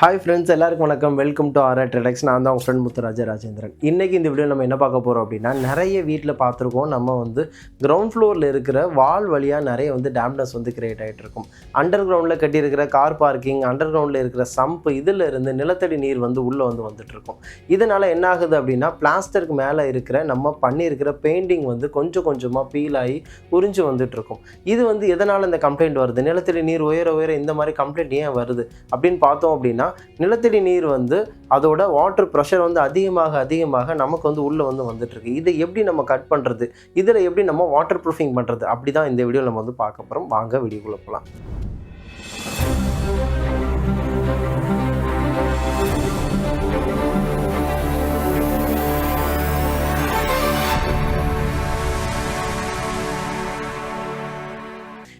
Hi friends எல்லாருக்கும் வணக்கம். Welcome to R ட்ரெடக்ஸ் நான் தான் உங்கள் ஃப்ரெண்ட் முத்துராஜ ராஜேந்திரன் இன்றைக்கி இந்த வீடியோ நம்ம என்ன பார்க்க போகிறோம் அப்படின்னா நிறைய வீட்டில் பார்த்துருக்கோம். நம்ம வந்து கிரவுண்ட் ஃப்ளோரில் இருக்கிற வால் வழியாக நிறைய வந்து டேம்னஸ் வந்து கிரியேட் ஆகிட்டு இருக்கும். அண்டர் கிரவுண்டில் கட்டியிருக்கிற கார் பார்க்கிங் அண்டர் கிரவுண்டில் இருக்கிற சம்ப் இதில் இருந்து நிலத்தடி நீர் வந்து உள்ளே வந்து வந்துட்டுருக்கும் இதனால் என்ன ஆகுது அப்படின்னா பிளாஸ்டருக்கு மேலே இருக்கிற நம்ம பண்ணியிருக்கிற பெயிண்டிங் வந்து கொஞ்சம் கொஞ்சமாக பீல் ஆகி உறிஞ்சு வந்துட்டுருக்கும் இது வந்து எதனால் இந்த கம்ப்ளைண்ட் வருது? நிலத்தடி நீர் உயர உயர இந்த மாதிரி கம்ப்ளைண்ட் ஏன் வருது? அப்படின்னு பார்த்தோம் அப்படின்னா நிலத்தடி நீர் வந்து அதோட வாட்டர் ப்ரெஷர் வந்து அதிகமாக அதிகமாக நமக்கு வந்து உள்ளே வந்து வந்துட்டுருக்கு. இதை எப்படி நம்ம கட் பண்ணுறது இதில் எப்படி நம்ம வாட்டர் ப்ரூஃபிங் பண்ணுறது அப்படி தான் இந்த வீடியோ நம்ம வந்து பார்க்க போகிறோம் வாங்க வீடியோக்குள்ளே போகலாம்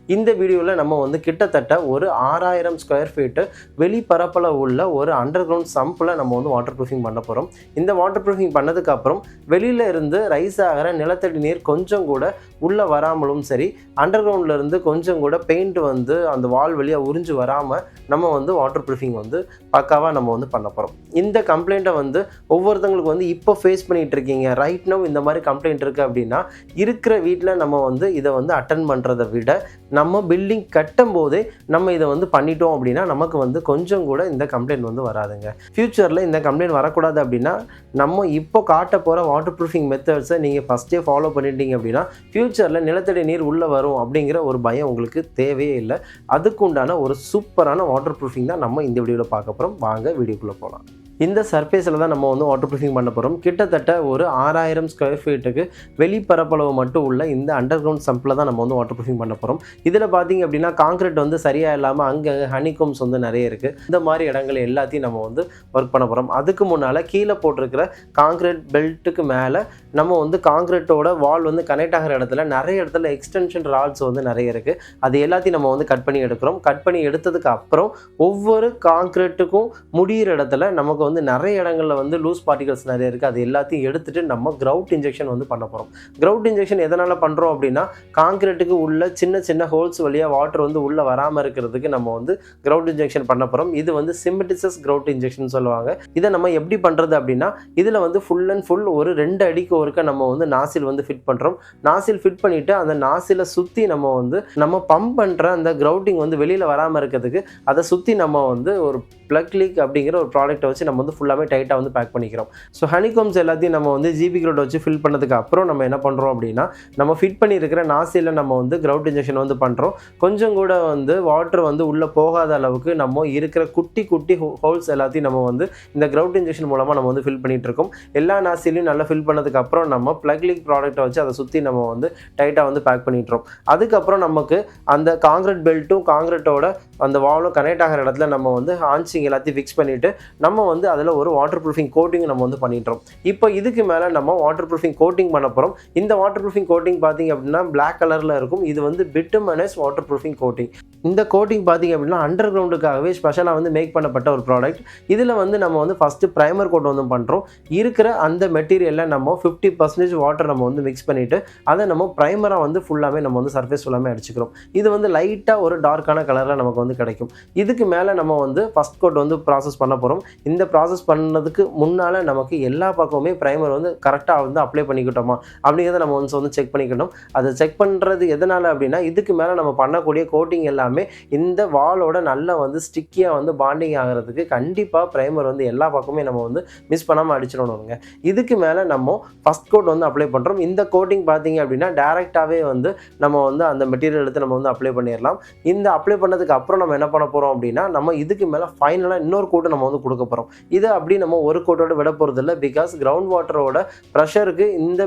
இந்த வீடியோவில் நம்ம வந்து கிட்டத்தட்ட ஒரு ஆறாயிரம் ஸ்கொயர் ஃபீட்டு வெளிப்பரப்பில் உள்ள ஒரு அண்டர் கிரவுண்ட் சம்பில் நம்ம வந்து வாட்டர் ப்ரூஃபிங் பண்ண போகிறோம் இந்த வாட்டர் ப்ரூஃபிங் பண்ணதுக்கப்புறம் வெளியில் இருந்து ரைஸ் ஆகிற நிலத்தடி நீர் கொஞ்சம் கூட உள்ளே வராமலும் சரி அண்டர் கிரவுண்ட்லேருந்து கொஞ்சம் கூட பெயிண்ட் வந்து அந்த வால் வழியாக உறிஞ்சு வராமல் நம்ம வந்து வாட்டர் ப்ரூஃபிங் வந்து பக்காவாக நம்ம வந்து பண்ண போகிறோம் இந்த கம்ப்ளைண்ட்டை வந்து ஒவ்வொருத்தங்களுக்கு வந்து இப்போ ஃபேஸ் பண்ணிகிட்டு இருக்கீங்க. ரைட் நோ இந்த மாதிரி கம்ப்ளைண்ட் இருக்குது அப்படின்னா இருக்கிற வீட்டில் நம்ம வந்து இதை வந்து அட்டன் பண்ணுறதை விட நம்ம பில்டிங் கட்டும் போதே நம்ம இதை வந்து பண்ணிட்டோம் அப்படின்னா நமக்கு வந்து கொஞ்சம் கூட இந்த கம்ப்ளைண்ட் வந்து வராதுங்க. ஃப்யூச்சரில் இந்த கம்ப்ளைண்ட் வரக்கூடாது அப்படின்னா நம்ம இப்போ காட்ட போகிற வாட்டர் ப்ரூஃபிங் மெத்தட்ஸை நீங்கள் ஃபஸ்ட்டே ஃபாலோ பண்ணிட்டீங்க அப்படின்னா ஃப்யூச்சரில் நிலத்தடி நீர் உள்ளே வரும் அப்படிங்கிற ஒரு பயம் உங்களுக்கு தேவையே இல்லை. அதுக்கு உண்டான ஒரு சூப்பரான வாட்டர் ப்ரூஃபிங் தான் நம்ம இந்த வீடியோவில் பார்க்க போகிறோம் வாங்க வீடியோக்குள்ளே போகலாம் இந்த சர்ஃபேஸில் தான் நம்ம வந்து வாட்டர் ப்ரூஃபிங் பண்ண போகிறோம் கிட்டத்தட்ட ஒரு ஆறாயிரம் ஸ்கொயர் ஃபீட்டுக்கு வெளிப்பரப்பளவு மட்டும் உள்ள இந்த அண்டர் கிரவுண்ட் சம்பில் தான் நம்ம வந்து வாட்டர் ப்ரூஃபிங் பண்ண போகிறோம் இதில் பார்த்தீங்க அப்படின்னா காங்கிரீட் வந்து சரியாக இல்லாமல் அங்கே ஹனிகோம்ஸ் வந்து நிறைய இருக்குது இந்த மாதிரி இடங்கள் எல்லாத்தையும் நம்ம வந்து ஒர்க் பண்ண போகிறோம் அதுக்கு முன்னால் கீழே போட்டிருக்கிற காங்கிரீட் பெல்ட்டுக்கு மேலே நம்ம வந்து காங்கிரீட்டோட வால் வந்து கனெக்ட் ஆகிற இடத்துல நிறைய இடத்துல எக்ஸ்டென்ஷன் ராட்ஸ் வந்து நிறைய இருக்குது அது எல்லாத்தையும் நம்ம வந்து கட் பண்ணி எடுக்கிறோம். கட் பண்ணி எடுத்ததுக்கு அப்புறம் ஒவ்வொரு காங்கிரீட்டுக்கும் முடியிற இடத்துல நமக்கு வந்து நிறைய இடங்களில் வந்து லூஸ் பார்ட்டிகல்ஸ் நிறைய இருக்குது அது எல்லாத்தையும் எடுத்துட்டு நம்ம கிரவுட் இன்ஜெக்ஷன் வந்து பண்ண போகிறோம் கிரவுட் இன்ஜெக்ஷன் எதனால் பண்ணுறோம் அப்படின்னா காங்கிரீட்டுக்கு உள்ள சின்ன சின்ன ஹோல்ஸ் வழியாக வாட்டர் வந்து உள்ளே வராமல் இருக்கிறதுக்கு நம்ம வந்து கிரவுட் இன்ஜெக்ஷன் பண்ண போகிறோம் இது வந்து சிமெட்டிசஸ் கிரவுட் இன்ஜெக்ஷன் சொல்லுவாங்க. இதை நம்ம எப்படி பண்ணுறது அப்படின்னா இதில் வந்து ஃபுல் அண்ட் ஃபுல் ஒரு ரெண்டு அடிக்கு ஒருக்க நம்ம வந்து நாசில் வந்து ஃபிட் பண்ணுறோம் நாசில் ஃபிட் பண்ணிவிட்டு அந்த நாசிலை சுற்றி நம்ம வந்து நம்ம பம்ப் பண்ணுற அந்த கிரவுட்டிங் வந்து வெளியில் வராமல் இருக்கிறதுக்கு அதை சுற்றி நம்ம வந்து ஒரு ப்ளக் லீக் அப்படிங்கிற ஒரு ப்ராடக்ட்டை வச்சு நம்ம வந்து ஃபுல்லாகவே டைட்டாக வந்து பேக் பண்ணிக்கிறோம். ஸோ ஹனிகோம்ஸ் எல்லாத்தையும் நம்ம வந்து ஜிபி க்ரௌட் வச்சு ஃபில் பண்ணதுக்கு அப்புறம் நம்ம என்ன பண்ணுறோம் அப்படின்னா நம்ம ஃபிட் பண்ணியிருக்கிற நாசியில் நம்ம வந்து க்ரௌட் இன்ஜெக்ஷன் வந்து பண்ணுறோம் கொஞ்சம் கூட வந்து வாட்டர் வந்து உள்ளே போகாத அளவுக்கு நம்ம இருக்கிற குட்டி குட்டி ஹோல்ஸ் எல்லாத்தையும் நம்ம வந்து இந்த க்ரௌட் இன்ஜெக்ஷன் மூலமாக நம்ம வந்து ஃபில் பண்ணிகிட்டு இருக்கோம். எல்லா நாசிலையும் நல்லா ஃபில் பண்ணதுக்கு அப்புறம் நம்ம ப்ளக் லீக் ப்ராடக்ட்டை வச்சு அதை சுற்றி நம்ம வந்து டைட்டாக வந்து பேக் பண்ணிட்டுறோம் அதுக்கப்புறம் நமக்கு அந்த காங்கிரட் பெல்ட்டும் காங்கிரட்டோட அந்த வாலும் கனெக்ட் ஆகிற இடத்துல நம்ம வந்து ஹான்சிங் எல்லாத்தையும் ஃபிக்ஸ் பண்ணிவிட்டு நம்ம வந்து அதில் ஒரு வாட்டர் ப்ரூஃபிங் கோட்டிங் நம்ம வந்து பண்ணிட்டுறோம். இப்போ இதுக்கு மேலே நம்ம வாட்டர் ப்ரூஃபிங் கோட்டிங் பண்ண போகிறோம் இந்த வாட்டர் ப்ரூஃபிங் கோட்டிங் பார்த்தீங்க அப்படின்னா பிளாக் கலரில் இருக்கும். இது வந்து பிட்டுமனஸ் வாட்டர் ப்ரூஃபிங் கோட்டிங் இந்த கோட்டிங் பார்த்தீங்க அப்படின்னா அண்டர் கிரவுண்டுக்காகவே ஸ்பெஷலாக வந்து மேக் பண்ணப்பட்ட ஒரு ப்ராடக்ட் இதில் வந்து நம்ம வந்து ஃபஸ்ட்டு ப்ரைமர் கோட் வந்து பண்ணுறோம் இருக்கிற அந்த மெட்டீரியலில் நம்ம ஃபிஃப்டி பர்சன்டேஜ் வாட்டர் நம்ம வந்து மிக்ஸ் பண்ணிவிட்டு அதை நம்ம ப்ரைமராக வந்து ஃபுல்லாகவே நம்ம வந்து சர்ஃபேஸ் ஃபுல்லாமே அடிச்சுக்கிறோம். இது வந்து லைட்டாக ஒரு டார்க்கான கலரில் நமக்கு வந்து கிடைக்கும். இதுக்கு மேலே நம்ம வந்து ஃபஸ்ட் கோட் வந்து ப்ராசஸ் பண்ண போகிறோம் இந்த ப்ராசஸ் பண்ணதுக்கு முன்னால் நமக்கு எல்லா பக்கமுமே ப்ரைமர் வந்து கரெக்டாக வந்து அப்ளை பண்ணிக்கிட்டோமா? அப்படிங்கிறத நம்ம ஒன்ஸ் வந்து செக் பண்ணிக்கணும். அதை செக் பண்ணுறது எதனால் அப்படின்னா இதுக்கு மேலே நம்ம பண்ணக்கூடிய கோட்டிங் எல்லாமே இந்த வாலோட நல்லா வந்து ஸ்டிக்கியாக வந்து பாண்டிங் ஆகிறதுக்கு கண்டிப்பாக ப்ரைமர் வந்து எல்லா பக்கமே நம்ம வந்து மிஸ் பண்ணாமல் அடிச்சிடணுங்க இதுக்கு மேலே நம்ம ஃபஸ்ட் கோட் வந்து அப்ளை பண்ணுறோம் இந்த கோட்டிங் பார்த்தீங்க அப்படின்னா டேரெக்டாகவே வந்து நம்ம வந்து அந்த மெட்டீரியல் எடுத்து நம்ம வந்து அப்ளை பண்ணிடலாம். இந்த அப்ளை பண்ணதுக்கு அப்புறம் நம்ம என்ன பண்ண போகிறோம் அப்படின்னா நம்ம இதுக்கு மேலே ஃபைனலாக இன்னொரு கோட்டை நம்ம வந்து கொடுக்க போகிறோம் இது அப்படி நம்ம ஒரு கோட்டோட விட போகிறது இல்லை பிகாஸ் கிரவுண்ட் வாட்டரோட ப்ரெஷருக்கு இந்த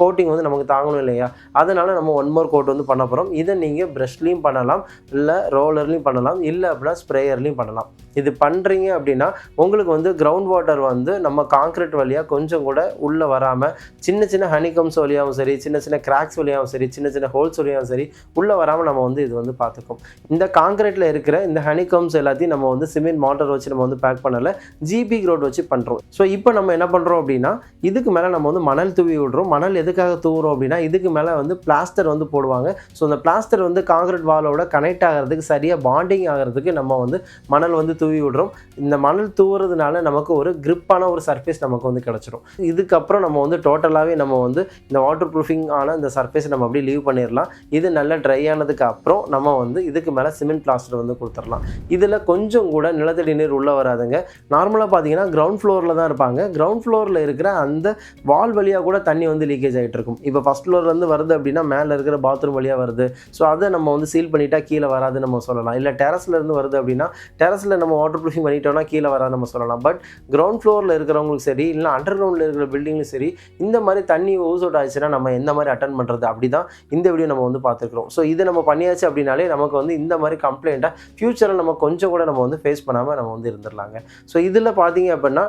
கோட்டிங் வந்து நமக்கு தாங்கணும் இல்லையா? அதனால நம்ம ஒன் மோர் கோட் வந்து பண்ண போகிறோம் இதை நீங்கள் ப்ரெஷ்லேயும் பண்ணலாம் இல்லை ரோலர்லேயும் பண்ணலாம் இல்லை அப்படின்னா ஸ்ப்ரேயர்லேயும் பண்ணலாம். இது பண்ணுறீங்க அப்படின்னா உங்களுக்கு வந்து கிரவுண்ட் வாட்டர் வந்து நம்ம காங்கிரீட் வழியாக கொஞ்சம் கூட உள்ளே வராமல் சின்ன சின்ன ஹனிகம்ஸ் வழியாகவும் சரி சின்ன சின்ன கிராக்ஸ் வழியாகவும் சரி சின்ன சின்ன ஹோல்ஸ் வழியாகவும் சரி உள்ளே வராமல் நம்ம வந்து இது வந்து பார்த்துக்கும். இந்த காங்கிரீட்டில் இருக்கிற இந்த ஹனிகம்ஸ் எல்லாத்தையும் நம்ம வந்து சிமெண்ட் சிமெண்ட் மாட்டர் வச்சு நம்ம வந்து பேக் பண்ணலை ஜிபி க்ரோட் வச்சு பண்ணுறோம் ஸோ இப்போ நம்ம என்ன பண்ணுறோம் அப்படின்னா இதுக்கு மேலே நம்ம வந்து மணல் தூவி விடுறோம். மணல் எதுக்காக தூவுறோம் அப்படின்னா இதுக்கு மேலே வந்து பிளாஸ்டர் வந்து போடுவாங்க. ஸோ அந்த பிளாஸ்டர் வந்து காங்கிரீட் வாலோட கனெக்ட் ஆகிறதுக்கு சரியாக பாண்டிங் ஆகிறதுக்கு நம்ம வந்து மணல் வந்து தூவி விடுறோம். இந்த மணல் தூவுறதுனால நமக்கு ஒரு கிரிப்பான ஒரு சர்ஃபேஸ் நமக்கு வந்து கிடச்சிரும். இதுக்கப்புறம் நம்ம வந்து டோட்டலாகவே நம்ம வந்து இந்த வாட்டர் ப்ரூஃபிங் ஆன இந்த சர்ஃபேஸ் நம்ம அப்படியே லீவ் பண்ணிடலாம். இது நல்லா ட்ரை ஆனதுக்கு அப்புறம் நம்ம வந்து இதுக்கு மேலே சிமெண்ட் பிளாஸ்டர் வந்து கொடுத்துடலாம். இதில் கொஞ்சம் கூட நிலத்தடி நீர் உள்ளே வராதுங்க. நார்மலாக பார்த்தீங்கன்னா கிரவுண்ட் ஃப்ளோரில் தான் இருப்பாங்க. கிரவுண்ட் ஃப்ளோரில் இருக்கிற அந்த வால் வழியாக கூட தண்ணி வந்து லீக்கேஜ் ஆகிட்டு இருக்கும். இப்போ ஃபஸ்ட் ஃப்ளோர்லேருந்து வருது அப்படின்னா மேலே இருக்கிற பாத்ரூம் வழியாக வருது. ஸோ அதை நம்ம வந்து சீல் பண்ணிட்டா கீழே வராதுன்னு நம்ம சொல்லலாம். இல்லை டெரஸ்லேருந்து வருது அப்படின்னா டெரஸில் நம்ம வாட்டர் ப்ரூஃபிங் பண்ணிட்டோம்னா கீழே வராது நம்ம சொல்லலாம். பட் கிரவுண்ட் ஃப்ளோரில் இருக்கிறவங்களுக்கு சரி இல்லை அண்டர் கிரவுண்டில் இருக்கிற பில்டிங்லையும் சரி இந்த மாதிரி தண்ணி ஓஸ் அவுட் ஆச்சுன்னா நம்ம எந்த மாதிரி அட்டன் பண்ணுறது அப்படி தான் இந்த வீடியோ நம்ம வந்து பார்த்துருக்குறோம். ஸோ இதை நம்ம பண்ணியாச்சு அப்படின்னாலே நமக்கு வந்து இந்த மாதிரி கம்ப்ளைண்ட்டை ஃப்யூச்சரில் நம்ம கொஞ்சம் கூட நம்ம வந்து ஃபேஸ் பண்ணாமல் நம்ம வந்து இருந்துடலாங்க ஸோ இதில் பார்த்தீங்க அப்படின்னா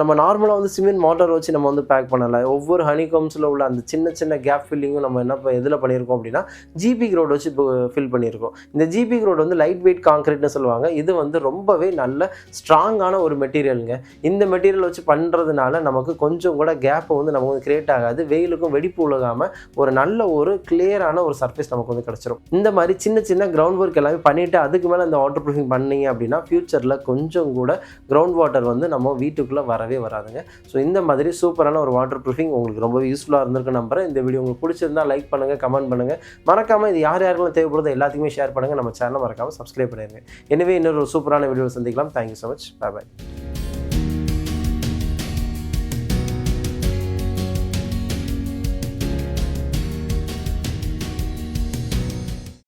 நம்ம நார்மலாக வந்து சிமெண்ட் மோட்டார் வச்சு நம்ம வந்து பேக் பண்ணலை. ஒவ்வொரு ஹனிகம்ஸில் உள்ள அந்த சின்ன சின்ன கேப் ஃபில்லிங்கும் நம்ம என்ன ப- எதில் பண்ணியிருக்கோம் அப்படின்னா ஜிபி ரோடு வச்சு ஃபில் பண்ணியிருக்கோம் இந்த ஜிபி ரோடு வந்து லைட் வெயிட் காங்கிரீட்னு சொல்லுவாங்க. இது வந்து ரொம்பவே நல்ல ஸ்ட்ராங்கான ஒரு மெட்டீரியலுங்க இந்த மெட்டீரியல் வச்சு பண்ணுறதுனால நமக்கு கொஞ்சம் கூட கேப்பை வந்து நமக்கு வந்து கிரியேட் ஆகாது. வெயிலுக்கும் வெடிப்பு உலகாமல் ஒரு நல்ல ஒரு கிளியரான ஒரு சர்ஃபேஸ் நமக்கு வந்து கிடச்சிரும். இந்த மாதிரி சின்ன சின்ன கிரவுண்ட் ஒர்க் எல்லாமே பண்ணிவிட்டு அதுக்கு மேலே அந்த வாட்டர் ப்ரூஃபிங் பண்ணீங்க அப்படின்னா ஃபியூச்சர் ஃப்யூச்சரில் கொஞ்சம் கூட கிரவுண்ட் வாட்டர் வந்து நம்ம வீட்டுக்குள்ளே வரவே வராதுங்க. ஸோ இந்த மாதிரி சூப்பரான ஒரு வாட்டர் ப்ரூஃபிங் உங்களுக்கு ரொம்ப யூஸ்ஃபுல்லாக இருந்திருக்கு நம்புறேன். இந்த வீடியோ உங்களுக்கு பிடிச்சிருந்தா லைக் பண்ணுங்கள் கமெண்ட் பண்ணுங்கள் மறக்காமல் இது யார் யாருக்கெல்லாம் தேவைப்படுதோ எல்லாத்தையுமே ஷேர் பண்ணுங்கள் நம்ம சேனலை மறக்காமல் சப்ஸ்கிரைப் பண்ணிடுங்க. எனவே இன்னொரு சூப்பரான வீடியோ சந்திக்கலாம். Thank you so much bye bye